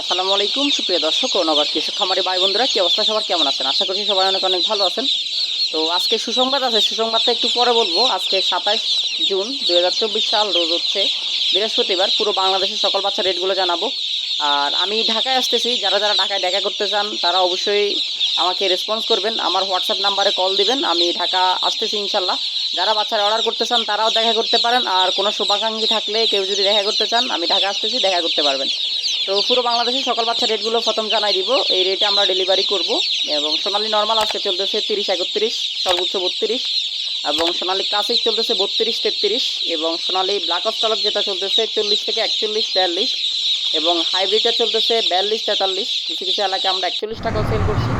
আসসালামু আলাইকুম, সুপ্রিয় দর্শক ও নগর কৃষক খামারি ভাই বন্ধুরা, কি অবস্থা সবার? কেমন আছেন? আশা করছি সবাই অনেক অনেক ভালো আছেন। তো আজকে সুসংবাদ আছে, সুসংবাদটা একটু পরে বলব। আজকে সাতাশ জুন দু হাজার চব্বিশ সাল, রোজ হচ্ছে বৃহস্পতিবার। পুরো বাংলাদেশের সকল বাচ্চা রেটগুলো জানাব। আর আমি ঢাকায় আসতেছি, যারা যারা ঢাকায় দেখা করতে চান, তারা অবশ্যই আমাকে রেসপন্স করবেন। আমার হোয়াটসঅ্যাপ নাম্বারে কল দিবেন। আমি ঢাকা আসতেছি ইনশাল্লাহ। যারা বাচ্চারা অর্ডার করতে চান, তারাও দেখা করতে পারেন। আর কোনো শুভাকাঙ্ক্ষী থাকলে কেউ যদি দেখা করতে চান, আমি ঢাকা আসতেছি, দেখা করতে পারবেন। তো পুরো বাংলাদেশে সকল বাচ্চা রেটগুলো প্রথম জানাই দিব। এই রেটে আমরা ডেলিভারি করব এবং সোনালি নর্মাল আজকে চলতেছে তিরিশ একত্রিশ, সর্বোচ্চ বত্রিশ এবং সোনালি ক্লাসিক চলতেছে বত্রিশ তেত্রিশ এবং সোনালি ব্ল্যাক অস্টলক যেটা চলতেছে চল্লিশ থেকে একচল্লিশ, বিয়াল্লিশ এবং হাইব্রিডটা চলতেছে বিয়াল্লিশ, তেতাল্লিশ। কিছু কিছু এলাকায় আমরা একচল্লিশ টাকাও সেল করছি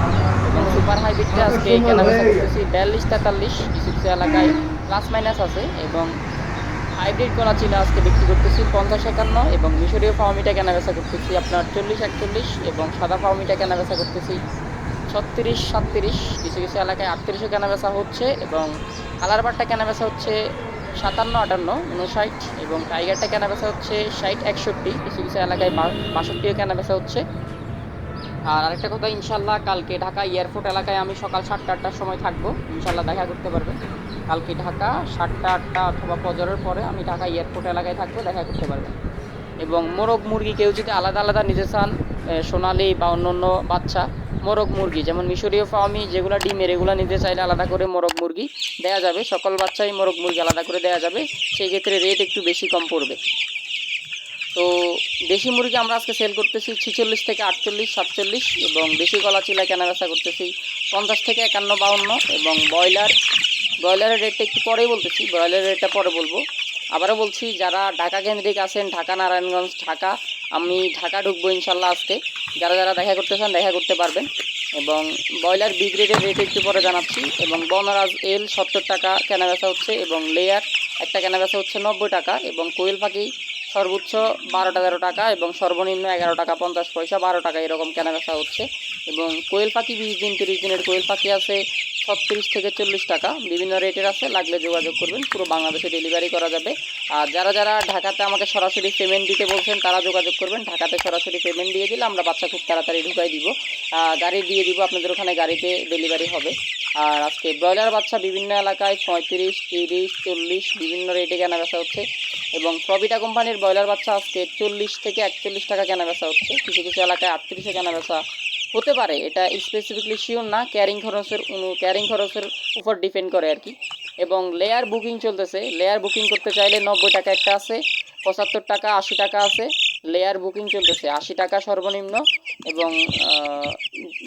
এবং সুপার হাইব্রিডটা আজকে করতেছি বিয়াল্লিশ, তেতাল্লিশ। কিছু কিছু এলাকায় প্লাস মাইনাস আছে এবং হাইব্রিড কলা চিলা আজকে বিক্রি করতেছি পঞ্চাশ একান্ন এবং মিশরীয় ফাউমিটা কেনাবেচা করতেছি আপনার চল্লিশ, একচল্লিশ এবং সাদা ফাউমিটা কেনাবেচা করতেছি ছত্রিশ, সাতত্রিশ, কিছু কিছু এলাকায় আটত্রিশও কেনাবেচা হচ্ছে এবং কালার বারটা কেনাবেচা হচ্ছে সাতান্ন, আটান্ন উনষাট এবং টাইগারটা কেনাবেচা হচ্ছে ষাট, একষট্টি, কিছু কিছু এলাকায় বাষট্টিও কেনাবেচা হচ্ছে। আর আরেকটা কথা, ইনশাল্লাহ কালকে ঢাকা এয়ারপোর্ট এলাকায় আমি সকাল সাতটা, আটটার সময় থাকব। ইনশাল্লাহ দেখা করতে পারবেন। কালকে ঢাকা সাতটা, আটটা অথবা ফজরের পরে আমি ঢাকা এয়ারপোর্ট এলাকায় থাকব, দেখা করতে পারবেন। এবং মোরগ মুরগি কেউ যদি আলাদা আলাদা নিতে চান সোনালি বা অন্য অন্য বাচ্চা, মোরগ মুরগি, যেমন মিশরীয় ফার্মি যেগুলো ডিমের, এগুলো নিতে চাইলে আলাদা করে মোরগ মুরগি দেওয়া যাবে। সকল বাচ্চাই মোরগ মুরগি আলাদা করে দেওয়া যাবে, সেই ক্ষেত্রে রেট একটু বেশি কম পড়বে। তো দেশি মুরগি আমরা আজকে সেল করতেছি ছিচল্লিশ থেকে আটচল্লিশ, সাতচল্লিশ এবং দেশি গলা চিলা কেনাবেচা করতেছি পঞ্চাশ থেকে একান্ন, বাউন্ন এবং ব্রয়লার, ব্রয়লারের রেটটা একটু পরেই বলতেছি, ব্রয়লারের রেটটা পরে বলব। আবারও বলছি, যারা ঢাকা কেন্দ্রিক আছেন, ঢাকা, নারায়ণগঞ্জ, ঢাকা, আমি ঢাকা ঢুকবো ইনশাল্লাহ আজকে। যারা যারা দেখা করতে চান, দেখা করতে পারবেন। এবং ব্রয়লার বি গ্রেডের রেট একটু পরে জানাচ্ছি। এবং বনরাজ এল সত্তর টাকা কেনাবেচা হচ্ছে এবং লেয়ার একটা কেনাবেচা হচ্ছে নব্বই টাকা এবং কোয়েল পাখি সর্বোচ্চ বারো তেরো টাকা এবং সর্বনিম্ন এগারো টাকা পঞ্চাশ পয়সা বারো টাকা এরকম কেনাবেচা হচ্ছে। এবং কোয়েল পাখি বিশ দিন, তিরিশ দিনের কোয়েল পাখি আছে ছত্রিশ থেকে চল্লিশ টাকা। বিভিন্ন রেটের আছে, লাগলে যোগাযোগ করবেন, পুরো বাংলাদেশে ডেলিভারি করা যাবে। আর যারা যারা ঢাকাতে আমাকে সরাসরি পেমেন্ট দিতে বলছেন, তারা যোগাযোগ করবেন। ঢাকাতে সরাসরি পেমেন্ট দিয়ে দিলে আমরা বাচ্চা খুব তাড়াতাড়ি ঢুকাই দিব। গাড়ি দিয়ে দিব, আপনাদের ওখানে গাড়িতে ডেলিভারি হবে। আর আজকে ব্রয়লার বাচ্চা বিভিন্ন এলাকায় পঁয়ত্রিশ, তিরিশ, চল্লিশ বিভিন্ন রেটে কেনা বেচা হচ্ছে। এবং প্রবিটা কোম্পানির ব্রয়লার বাচ্চা আজকে চল্লিশ থেকে একচল্লিশ টাকা কেনা বেচা হচ্ছে। কিছু কিছু এলাকায় আটত্রিশে কেনা বেচা হতে পারে, এটা স্পেসিফিকলি শিওর না ক্যারিং খরচের ক্যারিং খরচের উপর ডিপেন্ড করে আর কি। এবং লেয়ার বুকিং চলতেছে লেয়ার বুকিং করতে চাইলে নব্বই টাকা একটা আছে, পঁচাত্তর টাকা, আশি টাকা আছে লেয়ার বুকিং চলতেছে, আশি টাকা সর্বনিম্ন, এবং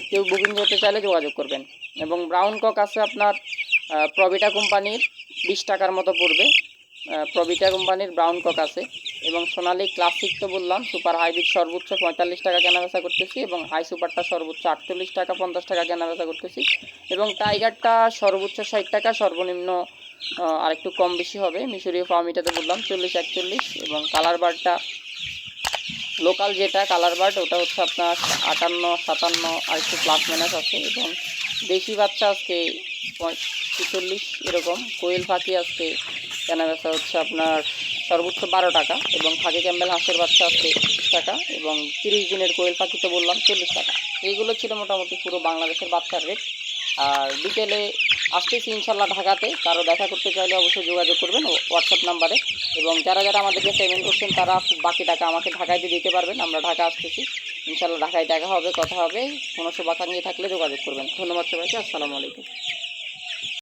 কেউ বুকিং করতে চাইলে যোগাযোগ করবেন। এবং ব্রাউন কক আছে আপনার প্রবিটা কোম্পানির, বিশ টাকার মতো পড়বে প্রবিটা কোম্পানির ব্রাউন কক আছে। এবং সোনালি ক্লাসিক তো বললাম, সুপার হাইব্রিড সর্বোচ্চ পঁয়তাল্লিশ টাকা কেনাবেচা করতেছি এবং হাই সুপারটা সর্বোচ্চ আটচল্লিশ টাকা, পঞ্চাশ টাকা কেনাবেচা করতেছি এবং টাইগারটা সর্বোচ্চ ষাট টাকা, সর্বনিম্ন আর একটু কম বেশি হবে। মিশরীয় ফার্মিটাতে বললাম চল্লিশ, একচল্লিশ এবং কালার বারটা, লোকাল যেটা কালার বার্ড, ওটা হচ্ছে আপনার আটান্ন, সাতান্ন আর একটু প্লাস মাইনাস আছে এবং দেশি বাচ্চা আজকে ছেচল্লিশ এরকম, কোয়েল পাখি আজকে কেনাবেচা হচ্ছে আপনার সর্বোচ্চ বারো টাকা এবং ফাঁকি ক্যাম্বেল হাঁসের বাচ্চা আছে টাকা এবং তিরিশ দিনের কোয়েল পাখি তো বললাম চল্লিশ টাকা। এইগুলো ছিল মোটামুটি পুরো বাংলাদেশের বাচ্চার রেট আর বিকেলে আসতেছি ইনশাল্লাহ ঢাকাতে। কারও দেখা করতে চাইলে অবশ্যই যোগাযোগ করবেন হোয়াটসঅ্যাপ নাম্বারে এবং যারা যারা আমাদেরকে পেমেন্ট করছেন, তারা বাকি টাকা আমাকে ঢাকায় দিয়ে দিতে পারবেন। আমরা ঢাকা আসতেছি। ইনশাল্লাহ ঢাকায় দেখা হবে, কথা হবে। কোনো শুভাকাঙ্ক্ষী থাকলে যোগাযোগ করবেন। ধন্যবাদ সবাইকে। আসসালামু আলাইকুম।